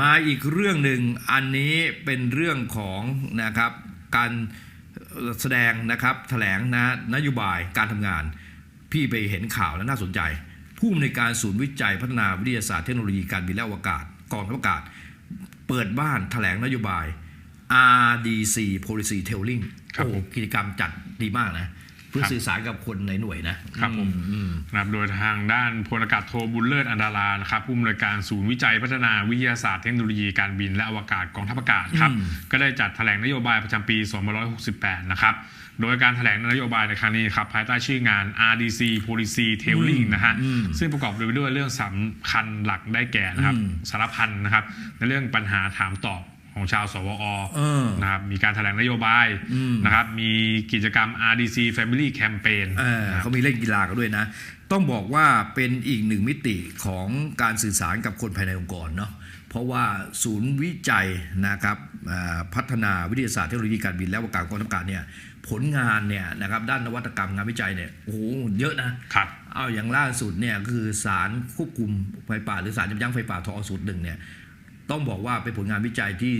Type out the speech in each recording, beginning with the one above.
มาอีกเรื่องหนึ่งอันนี้เป็นเรื่องของนะครับการแสดงนะครับแถลงนะนโยบายการทำงาน พี่ไปเห็นข่าวแล้วน่าสนใจ ผู้อำนวยการศูนย์วิจัยพัฒนาวิทยาศาสตร์เทคโนโลยีการบินและอวกาศกองทัพอากาศ เปิดบ้านแถลงนโยบาย RDC Policy Telling ครับโอ้ผมกิจกรรมจัดดีมากนะเพื่อสื่อสารกับคนในหน่วยนะครับผมอือืมนะครับโดยทางด้านพลอากาศโทบุญเลิศอันดารานะครับผู้อำนวยการศูนย์วิจัยพัฒนาวิทยาศาสตร์เทคโนโลยีการบินและอวกาศกองทัพอากาศครับอืมก็ได้จัดแถลงนโยบายประจำปี 2568 นะครับโดยการแถลงนโยบายในครั้งนี้ครับภายใต้ชื่องาน RDC Policy Tailing นะฮะอืมซึ่งประกอบไปด้วยเรื่องสำคัญหลักได้แก่นะครับอืมสารพันนะครับในเรื่องปัญหาถามตอบ ของชาวสวอเออนะครับมีการแถลงนโยบายอืมนะครับมีกิจกรรม RDC Family Campaign เออนะครับเขามีเล่นกีฬากันด้วยนะ ต้องบอกว่าเป็นอีกหนึ่งมิติของการสื่อสารกับคนภายในองค์กรเนาะเพราะว่าศูนย์วิจัยนะครับเอ่อพัฒนาวิทยาศาสตร์เทคโนโลยีการบินและอวกาศกองทัพอากาศเนี่ยผลงานเนี่ยนะครับด้านนวัตกรรมงานวิจัยเนี่ยโอ้โหเยอะนะครับเอาอย่างล่าสุดเนี่ยคือสารควบคุมไฟป่า หรือสารยับยั้งไฟป่าทอสูตรหนึ่งเนี่ย ต้องบอกว่าเป็นผลงานวิจัยที่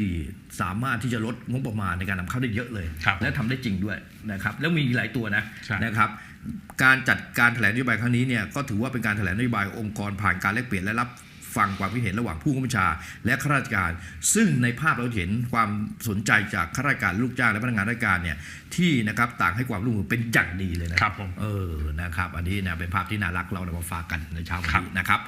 สามารถที่จะลดงบประมาณในการนำเข้าได้เยอะเลยครับและทำได้จริงด้วยนะครับแล้วมีหลายตัวนะใช่นะครับการจัดการแถลงนโยบายครั้งนี้เนี่ยก็ถือว่าเป็นการแถลงนโยบายองค์กรผ่านการแลกเปลี่ยนและรับฟังความคิดเห็นระหว่างผู้กำกับบัญชา และข้าราชการ ซึ่งในภาพเราเห็นความสนใจจากข้าราชการลูกจ้างและพนักงานราชการเนี่ยที่นะครับต่างให้ความร่วมมือเป็นอย่างดีเลยนะครับผมเออนะครับ อันนี้นะเป็นภาพที่น่ารักเรานำมาฝากกันในเช้าวันครับนี้นะครับ